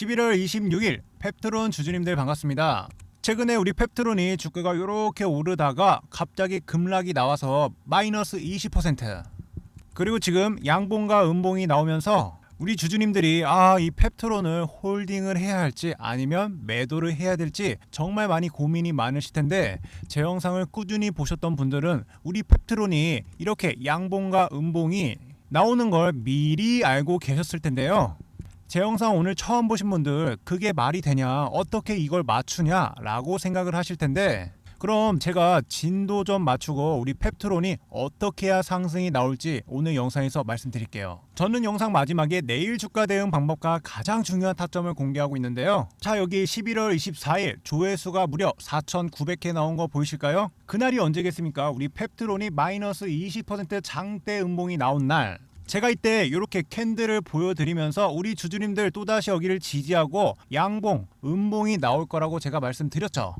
11월 26일 펩트론 주주님들 반갑습니다. 최근에 우리 펩트론이 주가가 이렇게 오르다가 갑자기 급락이 나와서 마이너스 20% 그리고 지금 양봉과 음봉이 나오면서 우리 주주님들이 아 이 펩트론을 홀딩을 해야 할지 아니면 매도를 해야 될지 정말 많이 고민이 많으실 텐데 제 영상을 꾸준히 보셨던 분들은 우리 펩트론이 이렇게 양봉과 음봉이 나오는 걸 미리 알고 계셨을 텐데요. 제 영상 오늘 처음 보신 분들 그게 말이 되냐 어떻게 이걸 맞추냐 라고 생각을 하실 텐데 그럼 제가 진도 좀 맞추고 우리 펩트론이 어떻게 해야 상승이 나올지 오늘 영상에서 말씀드릴게요. 저는 영상 마지막에 내일 주가 대응 방법과 가장 중요한 타점을 공개하고 있는데요. 자 여기 11월 24일 조회수가 무려 4,900회 나온 거 보이실까요? 그날이 언제겠습니까? 우리 펩트론이 마이너스 20% 장대 음봉이 나온 날 제가 이때 이렇게 캔들을 보여드리면서 우리 주주님들 또다시 여기를 지지하고 양봉, 음봉이 나올 거라고 제가 말씀드렸죠.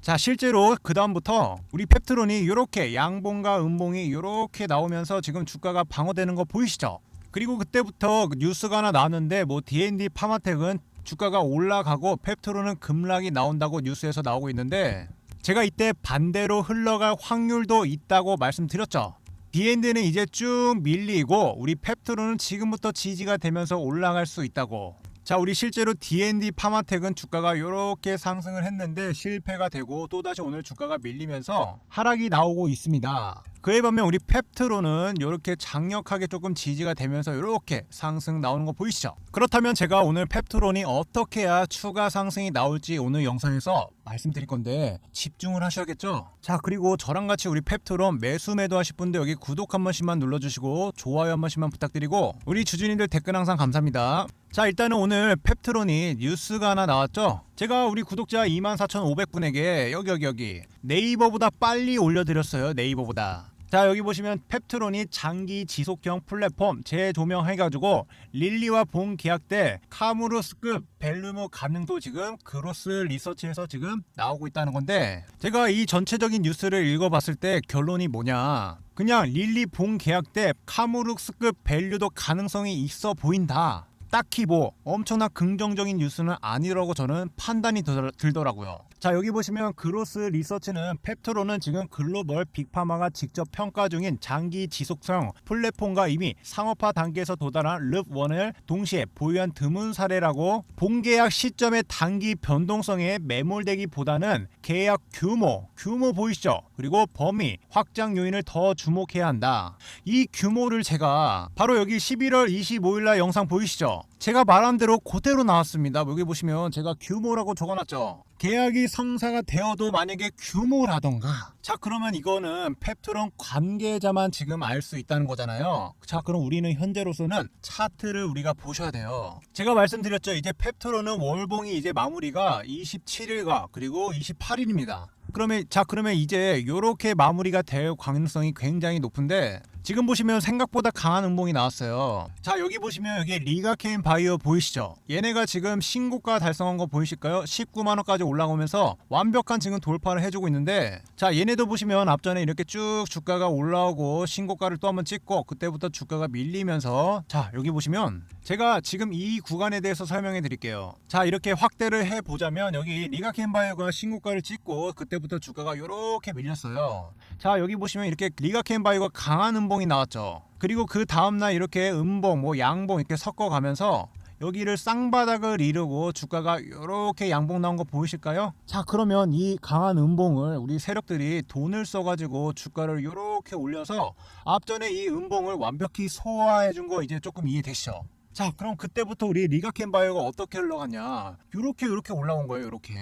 자 실제로 그 다음부터 우리 펩트론이 이렇게 양봉과 음봉이 이렇게 나오면서 지금 주가가 방어되는 거 보이시죠? 그리고 그때부터 그 뉴스가 하나 나왔는데 뭐 D&D 파마텍은 주가가 올라가고 펩트론은 급락이 나온다고 뉴스에서 나오고 있는데 제가 이때 반대로 흘러갈 확률도 있다고 말씀드렸죠. D&D는 이제 쭉 밀리고 우리 펩트론은 지금부터 지지가 되면서 올라갈 수 있다고. 자, 우리 실제로 D&D 파마텍은 주가가 이렇게 상승을 했는데 실패가 되고 또다시 오늘 주가가 밀리면서 하락이 나오고 있습니다. 그에 반면 우리 펩트론은 이렇게 강력하게 조금 지지가 되면서 이렇게 상승 나오는 거 보이시죠? 그렇다면 제가 오늘 펩트론이 어떻게 해야 추가 상승이 나올지 오늘 영상에서 말씀드릴 건데 집중을 하셔야겠죠? 자 그리고 저랑 같이 우리 펩트론 매수 매도 하실 분들 여기 구독 한 번씩만 눌러주시고 좋아요 한 번씩만 부탁드리고 우리 주주님들 댓글 항상 감사합니다. 자 일단은 오늘 펩트론이 뉴스가 하나 나왔죠? 제가 우리 구독자 24,500분에게 여기 여기 여기 네이버보다 빨리 올려드렸어요 네이버보다 자 여기 보시면 펩트론이 장기 지속형 플랫폼 재조명해가지고 릴리와 본 계약 때 카무루스급 벨루무 가능도 지금 그로스 리서치에서 지금 나오고 있다는 건데 제가 이 전체적인 뉴스를 읽어봤을 때 결론이 뭐냐. 그냥 릴리 본 계약 때 카무루스급 밸류도 가능성이 있어 보인다 딱히 뭐 엄청난 긍정적인 뉴스는 아니라고 저는 판단이 들- 들더라고요. 자 여기 보시면 그로스 리서치는 펩트로는 지금 글로벌 빅파마가 직접 평가 중인 장기 지속성 플랫폼과 이미 상업화 단계에서 도달한 릅1을 동시에 보유한 드문 사례라고 본계약 시점의 단기 변동성에 매몰되기보다는 계약 규모, 규모 보이시죠? 그리고 범위, 확장 요인을 더 주목해야 한다. 이 규모를 제가 바로 여기 11월 25일 날 영상 보이시죠? 제가 말한 대로 그대로 나왔습니다. 여기 보시면 제가 규모라고 적어놨죠. 계약이 성사가 되어도 만약에 규모라던가 자 그러면 이거는 펩트론 관계자만 지금 알 수 있다는 거잖아요 자 그럼 우리는 현재로서는 차트를 우리가 보셔야 돼요 제가 말씀드렸죠 이제 펩트론은 월봉이 이제 마무리가 27일과 그리고 28일입니다 그러면 자 그러면 이제 요렇게 마무리가 될 가능성이 굉장히 높은데 지금 보시면 생각보다 강한 음봉이 나왔어요. 자 여기 보시면 여기 리가케인 바이오 보이시죠? 얘네가 지금 신고가 달성한 거 보이실까요? 19만 원까지 올라오면서 완벽한 지금 돌파를 해주고 있는데 자 얘네도 보시면 앞전에 이렇게 쭉 주가가 올라오고 신고가를 또 한번 찍고 그때부터 주가가 밀리면서 자 여기 보시면 제가 지금 이 구간에 대해서 설명해 드릴게요. 자 이렇게 확대를 해 보자면 여기 리가케인 바이오가 신고가를 찍고 그때부터 주가가 이렇게 밀렸어요. 자 여기 보시면 이렇게 리가케인 바이오가 강한 음봉 이 나왔죠. 그리고 그 다음날 이렇게 음봉 뭐 양봉 이렇게 섞어가면서 여기를 쌍바닥을 이루고 주가가 이렇게 양봉 나온 거 보이실까요? 자 그러면 이 강한 음봉을 우리 세력들이 돈을 써가지고 주가를 이렇게 올려서 앞전에 이 음봉을 완벽히 소화해 준 거 이제 조금 이해되시죠? 자 그럼 그때부터 우리 리가켄 바이오가 어떻게 흘러갔냐 요렇게 요렇게 올라온 거예요 요렇게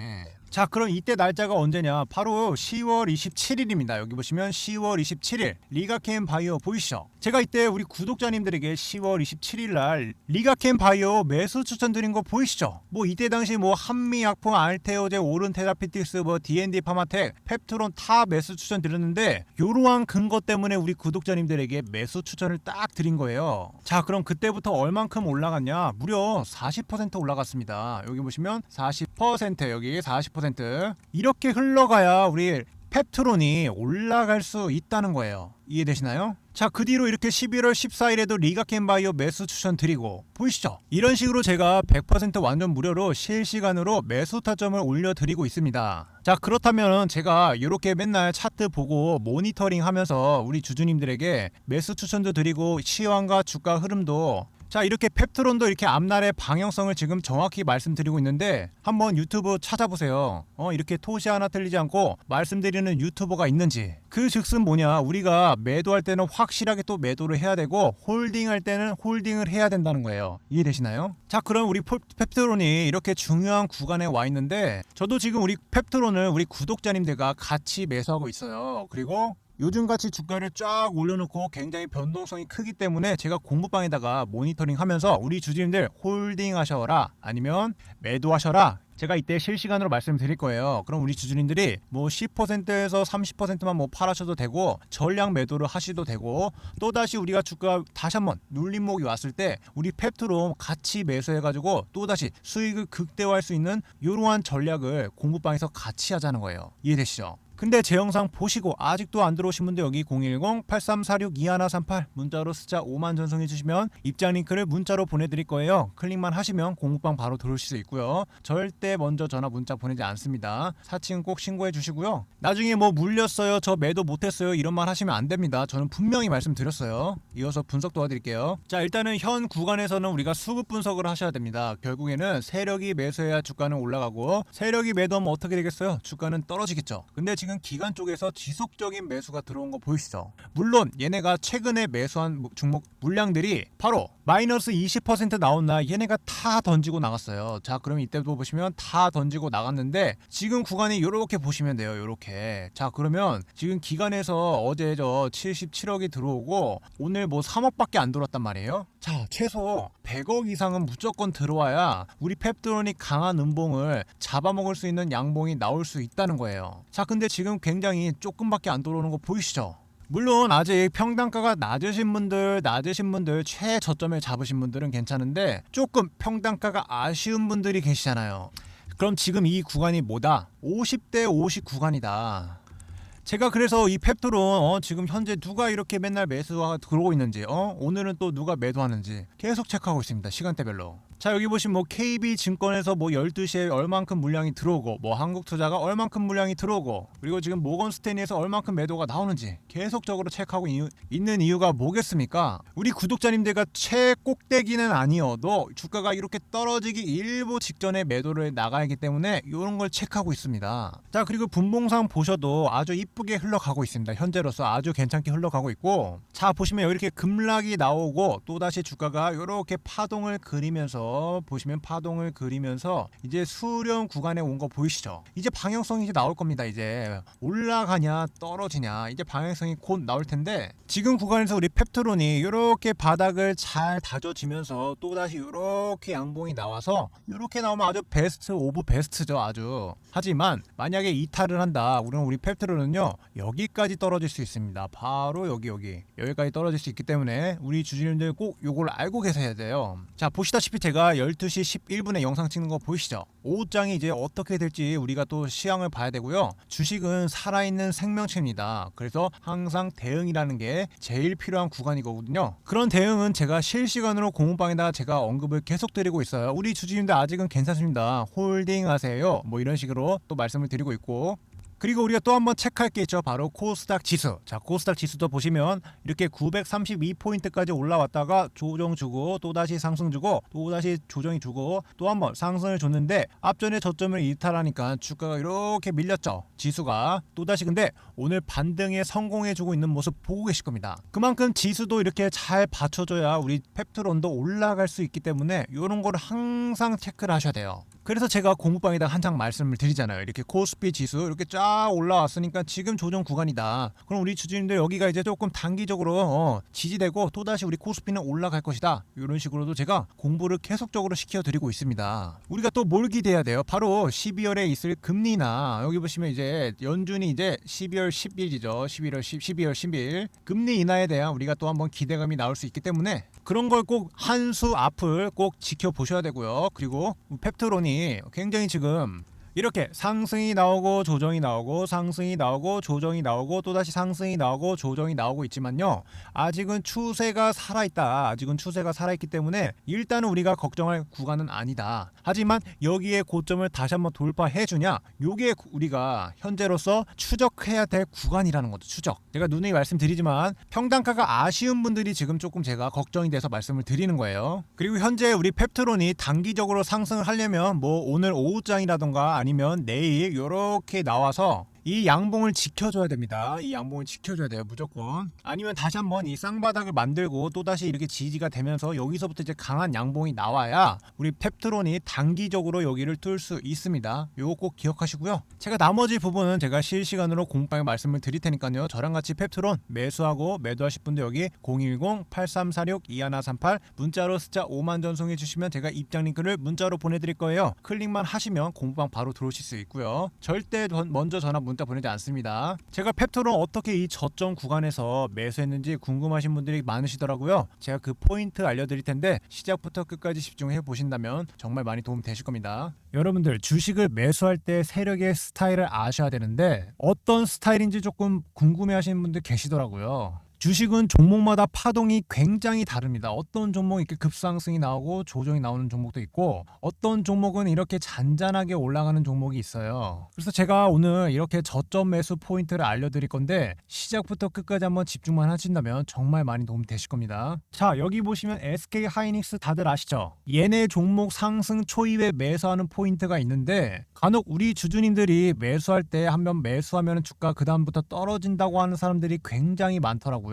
자 그럼 이때 날짜가 언제냐? 바로 10월 27일입니다. 여기 보시면 10월 27일 리가켄 바이오 보이시죠? 제가 이때 우리 구독자님들에게 10월 27일 날 리가켄 바이오 매수 추천드린 거 보이시죠? 뭐 이때 당시 뭐 한미약품 알테오제 오른 테라피틱스 뭐 D&D 파마텍 펩트론 다 매수 추천 드렸는데 요러한 근거 때문에 우리 구독자님들에게 매수 추천을 딱 드린 거예요. 자 그럼 그때부터 얼만큼 올라갔냐? 무려 40% 올라갔습니다. 여기 보시면 40% 여기 40% 이렇게 흘러가야 우리 펩트론이 올라갈 수 있다는 거예요. 이해되시나요? 자, 그 뒤로 이렇게 11월 14일에도 리가켄바이오 매수 추천 드리고 보이시죠? 이런 식으로 제가 100% 완전 무료로 실시간으로 매수 타점을 올려 드리고 있습니다. 자, 그렇다면 제가 이렇게 맨날 차트 보고 모니터링 하면서 우리 주주님들에게 매수 추천도 드리고 시황과 주가 흐름도 자 이렇게 펩트론도 이렇게 앞날의 방향성을 지금 정확히 말씀드리고 있는데 한번 유튜브 찾아보세요. 어 이렇게 토시 하나 틀리지 않고 말씀드리는 유튜버가 있는지 그 즉슨 뭐냐 우리가 매도할 때는 확실하게 또 매도를 해야 되고 홀딩할 때는 홀딩을 해야 된다는 거예요. 이해되시나요? 자 그럼 우리 폴- 펩트론이 이렇게 중요한 구간에 와 있는데 저도 지금 우리 펩트론을 우리 구독자님들과 같이 매수하고 있어요. 그리고 요즘같이 주가를 쫙 올려놓고 굉장히 변동성이 크기 때문에 제가 공부방에다가 모니터링 하면서 우리 주주님들 홀딩 하셔라 아니면 매도하셔라 제가 이때 실시간으로 말씀드릴 거예요. 그럼 우리 주주님들이 뭐 10%에서 30%만 뭐 팔아셔도 되고 전량 매도를 하셔도 되고 또 다시 우리가 주가 다시 한번 눌림목이 왔을 때 우리 펩트로 같이 매수해가지고 또 다시 수익을 극대화할 수 있는 이러한 전략을 공부방에서 같이 하자는 거예요. 이해되시죠? 근데 제 영상 보시고 아직도 안 들어오신 분들 여기 010-8346-2138 문자로 숫자 5만 전송해 주시면 입장 링크를 문자로 보내드릴 거예요. 클릭만 하시면 공부방 바로 들어오실 수 있고요. 절대 먼저 전화 문자 보내지 않습니다. 사칭 꼭 신고해 주시고요. 나중에 뭐 물렸어요, 저 매도 못했어요 이런 말 하시면 안 됩니다. 저는 분명히 말씀드렸어요. 이어서 분석 도와드릴게요. 자 일단은 현 구간에서는 우리가 수급 분석을 하셔야 됩니다. 결국에는 세력이 매수해야 주가는 올라가고 세력이 매도하면 어떻게 되겠어요? 주가는 떨어지겠죠. 근데 지금 기관 쪽에서 지속적인 매수가 들어온 거 보이시죠? 물론 얘네가 최근에 매수한 무- 종목 물량들이 바로 마이너스 20% 나온 날 얘네가 다 던지고 나갔어요. 자, 그럼 이때도 보시면 다 던지고 나갔는데 지금 구간이 이렇게 보시면 돼요. 이렇게. 자, 그러면 지금 기간에서 어제 저 77억이 들어오고 오늘 뭐 3억밖에 안 들어왔단 말이에요. 자, 최소 100억 이상은 무조건 들어와야 우리 펩드론이 강한 음봉을 잡아먹을 수 있는 양봉이 나올 수 있다는 거예요. 자, 근데 지금 굉장히 조금밖에 안 들어오는 거 보이시죠? 물론 아직 평단가가 낮으신 분들, 낮으신 분들, 최저점을 잡으신 분들은 괜찮은데 조금 평단가가 아쉬운 분들이 계시잖아요. 그럼 지금 이 구간이 뭐다? 50대 50 구간이다. 제가 그래서 이 펩트론 어, 지금 현재 누가 이렇게 맨날 매수가 들어오고 있는지 어? 오늘은 또 누가 매도하는지 계속 체크하고 있습니다. 시간대별로. 자 여기 보시면 뭐 KB 증권에서 뭐 12시에 얼만큼 물량이 들어오고 뭐 한국투자가 얼만큼 물량이 들어오고 그리고 지금 모건스테니에서 얼만큼 매도가 나오는지 계속적으로 체크하고 이유- 있는 이유가 뭐겠습니까? 우리 구독자님들과 최꼭대기는 아니어도 주가가 이렇게 떨어지기 일부 직전에 매도를 나가야하기 때문에 이런 걸 체크하고 있습니다. 자 그리고 분봉상 보셔도 아주 이쁘게 흘러가고 있습니다. 현재로서 아주 괜찮게 흘러가고 있고 자 보시면 이렇게 급락이 나오고 또다시 주가가 이렇게 파동을 그리면서 보시면 파동을 그리면서 이제 수렴 구간에 온 거 보이시죠? 이제 방향성이 이제 나올 겁니다. 이제 올라가냐 떨어지냐 이제 방향성이 곧 나올 텐데 지금 구간에서 우리 펩트론이 이렇게 바닥을 잘 다져지면서 또 다시 이렇게 양봉이 나와서 이렇게 나오면 아주 베스트 오브 베스트죠 아주 하지만 만약에 이탈을 한다 우리는 우리 펩트론은요 여기까지 떨어질 수 있습니다 바로 여기 여기 여기까지 떨어질 수 있기 때문에 우리 주주님들 꼭 요걸 알고 계셔야 돼요 자 보시다시피 제가 12시 11분에 영상 찍는 거 보이시죠? 오후장이 이제 어떻게 될지 우리가 또 시황을 봐야 되고요. 주식은 살아있는 생명체입니다. 그래서 항상 대응이라는 게 제일 필요한 구간이거든요. 그런 대응은 제가 실시간으로 공부방에다가 제가 언급을 계속 드리고 있어요. 우리 주주님들 아직은 괜찮습니다. 홀딩 하세요. 뭐 이런 식으로 또 말씀을 드리고 있고 그리고 우리가 또 한번 체크할 게 있죠. 바로 코스닥 지수. 자, 코스닥 지수도 보시면 이렇게 932포인트까지 올라왔다가 조정 주고 또 다시 상승 주고 또 다시 조정이 주고 또 한번 상승을 줬는데 앞전에 저점을 이탈하니까 주가가 이렇게 밀렸죠. 지수가 또 다시 근데 오늘 반등에 성공해 주고 있는 모습 보고 계실 겁니다. 그만큼 지수도 이렇게 잘 받쳐줘야 우리 펩트론도 올라갈 수 있기 때문에 이런 거를 항상 체크를 하셔야 돼요. 그래서 제가 공부방에다 한장 말씀을 드리잖아요. 이렇게 코스피 지수 이렇게 쫙 올라왔으니까 지금 조정 구간이다. 그럼 우리 주주님들 여기가 이제 조금 단기적으로 어, 지지되고 또다시 우리 코스피는 올라갈 것이다. 이런 식으로도 제가 공부를 계속적으로 시켜드리고 있습니다. 우리가 또 뭘 기대해야 돼요? 바로 12월에 있을 금리나 여기 보시면 이제 연준이 이제 12월 10일이죠. 11월 10, 12월 10일 금리 인하에 대한 우리가 또 한번 기대감이 나올 수 있기 때문에 그런 걸 꼭 한 수 앞을 꼭 지켜보셔야 되고요. 그리고 펩트론이 굉장히 지금 이렇게 상승이 나오고 조정이 나오고 상승이 나오고 조정이 나오고 또다시 상승이 나오고 조정이 나오고 있지만요. 아직은 추세가 살아있다. 아직은 추세가 살아있기 때문에 일단은 우리가 걱정할 구간은 아니다. 하지만 여기에 고점을 다시 한번 돌파해 주냐? 요게 우리가 현재로서 추적해야 될 구간이라는 거죠. 추적. 제가 누누이 말씀드리지만 평단가가 아쉬운 분들이 지금 조금 제가 걱정이 돼서 말씀을 드리는 거예요. 그리고 현재 우리 펩트론이 단기적으로 상승을 하려면 뭐 오늘 오후장이라던가 아니면 내일 요렇게 나와서 이 양봉을 지켜줘야 됩니다. 이 양봉을 지켜줘야 돼요, 무조건. 아니면 다시 한번 이 쌍바닥을 만들고 또 다시 이렇게 지지가 되면서 여기서부터 이제 강한 양봉이 나와야 우리 펩트론이 단기적으로 여기를 뚫을 수 있습니다. 요거 꼭 기억하시고요. 제가 나머지 부분은 제가 실시간으로 공방에 말씀을 드릴 테니까요. 저랑 같이 펩트론 매수하고 매도하실 분들 여기 010-8346-2138 문자로 숫자 5만 전송해 주시면 제가 입장 링크를 문자로 보내드릴 거예요. 클릭만 하시면 공방 바로 들어오실 수 있고요. 절대 전- 먼저 전화 문자 보내지 않습니다. 제가 펩트론 어떻게 이 저점 구간에서 매수했는지 궁금하신 분들이 많으시더라고요. 제가 그 포인트 알려드릴 텐데 시작부터 끝까지 집중해 보신다면 정말 많이 도움 되실 겁니다. 여러분들 주식을 매수할 때 세력의 스타일을 아셔야 되는데 어떤 스타일인지 조금 궁금해하시는 분들 계시더라고요. 주식은 종목마다 파동이 굉장히 다릅니다. 어떤 종목 이렇게 급상승이 나오고 조정이 나오는 종목도 있고 어떤 종목은 이렇게 잔잔하게 올라가는 종목이 있어요. 그래서 제가 오늘 이렇게 저점 매수 포인트를 알려드릴 건데 시작부터 끝까지 한번 집중만 하신다면 정말 많이 도움 되실 겁니다. 자 여기 보시면 SK 하이닉스 다들 아시죠? 얘네 종목 상승 초입에 매수하는 포인트가 있는데 간혹 우리 주주님들이 매수할 때 한 번 매수하면 주가 그 다음부터 떨어진다고 하는 사람들이 굉장히 많더라고요.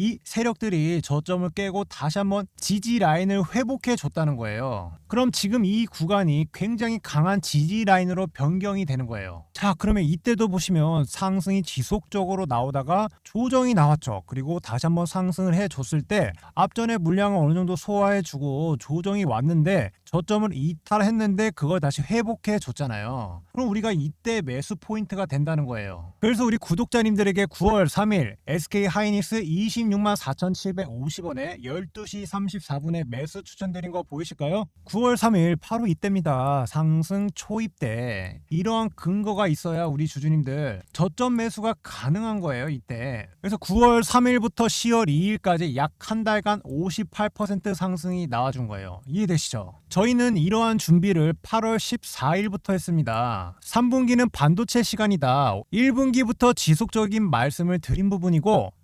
이 세력들이 저점을 깨고 다시 한번 지지 라인을 회복해 줬다는 거예요. 그럼 지금 이 구간이 굉장히 강한 지지 라인으로 변경이 되는 거예요. 자, 그러면 이때도 보시면 상승이 지속적으로 나오다가 조정이 나왔죠. 그리고 다시 한번 상승을 해 줬을 때 앞전에 물량을 어느 정도 소화해 주고 조정이 왔는데 저점을 이탈했는데 그걸 다시 회복해 줬잖아요. 그럼 우리가 이때 매수 포인트가 된다는 거예요. 그래서 우리 구독자님들에게 9월 3일 SK 하이닉스 26만 4,750원에 12시 34분에 매수 추천드린 거 보이실까요? 9월 3일 바로 이때입니다. 상승 초입 때 이러한 근거가 있어야 우리 주주님들 저점 매수가 가능한 거예요. 이때. 그래서 9월 3일부터 10월 2일까지 약 한 달간 58% 상승이 나와준 거예요. 이해되시죠? 저희는 이러한 준비를 8월 14일부터 했습니다. 3분기는 반도체 시간이다. 1분기부터 지속적인 말씀을 드린 부분이고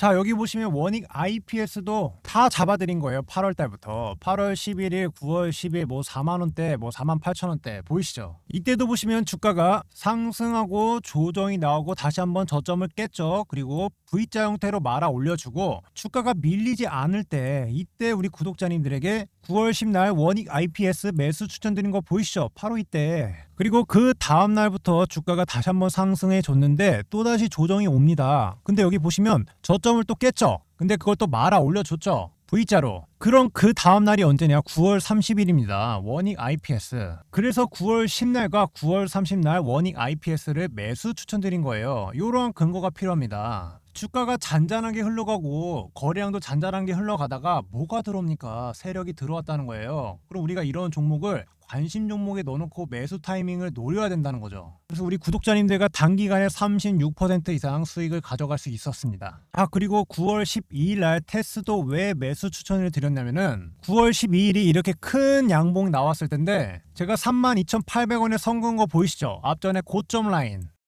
자 여기 보시면 원익 IPS도 다 잡아드린 거예요 8월 달부터. 8월 11일 9월 10일 뭐 4만원대 뭐 4만 8천원대 보이시죠? 이때도 보시면 주가가 상승하고 조정이 나오고 다시 한번 저점을 깼죠. 그리고 V자 형태로 말아 올려주고 주가가 밀리지 않을 때 이때 우리 구독자님들에게 9월 10날 원익 IPS 매수 추천드린 거 보이시죠? 바로 이때. 그리고 그 다음 날부터 주가가 다시 한번 상승해 줬는데 또다시 조정이 옵니다. 근데 여기 보시면 저점 을 또 깼죠. 근데 그걸 또 말아 올려줬죠. V자로. 그럼 그 다음 날이 언제냐? 9월 30일입니다. 원익 IPS. 그래서 9월 10날과 9월 30날 원익 IPS를 매수 추천드린 거예요. 이러한 근거가 필요합니다. 주가가 잔잔하게 흘러가고 거래량도 잔잔하게 흘러가다가 뭐가 들어옵니까? 세력이 들어왔다는 거예요. 그럼 우리가 이런 종목을 관심 종목에 넣어놓고 매수 타이밍을 노려야 된다는 거죠. 그래서 우리 구독자님들과 단기간에 36% 이상 수익을 가져갈 수 있었습니다. 아 그리고 9월 12일 날 테스도 왜 매수 추천을 드렸냐면은 9월 12일이 이렇게 큰 양봉 나왔을 텐데 제가 32,800원에 선근 거 보이시죠? 앞전에 고점 라인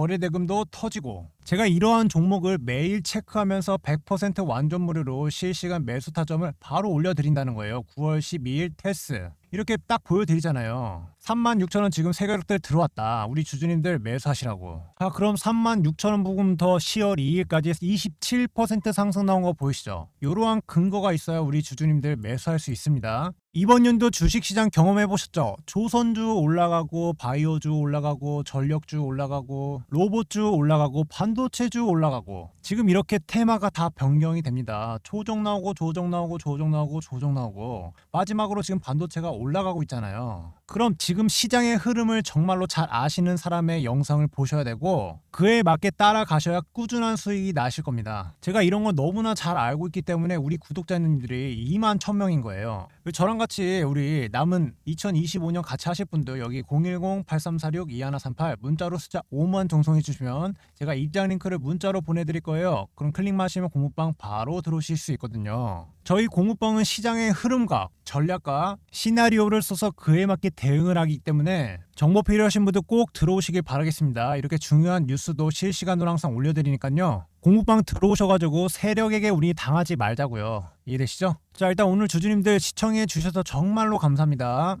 거래 대금도 터지고 제가 이러한 종목을 매일 체크하면서 100% 완전 무료로 실시간 매수 타점을 바로 올려드린다는 거예요. 9월 12일 테스 이렇게 딱 보여드리잖아요. 36,000원 지금 세력들 들어왔다. 우리 주주님들 매수하시라고. 자 그럼 36,000원 부금부터 10월 2일까지 27% 상승 나온 거 보이시죠? 이러한 근거가 있어야 우리 주주님들 매수할 수 있습니다. 이번 연도 주식시장 경험해 보셨죠? 조선주 올라가고 바이오주 올라가고 전력주 올라가고 로봇주 올라가고 반도체주 올라가고 지금 이렇게 테마가 다 변경이 됩니다. 조정 나오고 조정 나오고 조정 나오고 조정 나오고 마지막으로 지금 반도체가 올라가고 있잖아요. 그럼 지금 시장의 흐름을 정말로 잘 아시는 사람의 영상을 보셔야 되고 그에 맞게 따라가셔야 꾸준한 수익이 나실 겁니다. 제가 이런 거 너무나 잘 알고 있기 때문에 우리 구독자님들이 2만 1000명인 거예요. 저랑 같이 우리 남은 2025년 같이 하실 분들 여기 010-8346-2138 문자로 숫자 5만 정송해 주시면 제가 입장 링크를 문자로 보내드릴 거예요. 그럼 클릭만 하시면 공부방 바로 들어오실 수 있거든요. 저희 공부방은 시장의 흐름과 전략과 시나리오를 써서 그에 맞게 대응을 하기 때문에 정보 필요하신 분들 꼭 들어오시길 바라겠습니다. 이렇게 중요한 뉴스도 실시간으로 항상 올려드리니까요. 공부방 들어오셔가지고 세력에게 우리 당하지 말자고요. 이해되시죠? 자 일단 오늘 주주님들 시청해 주셔서 정말로 감사합니다.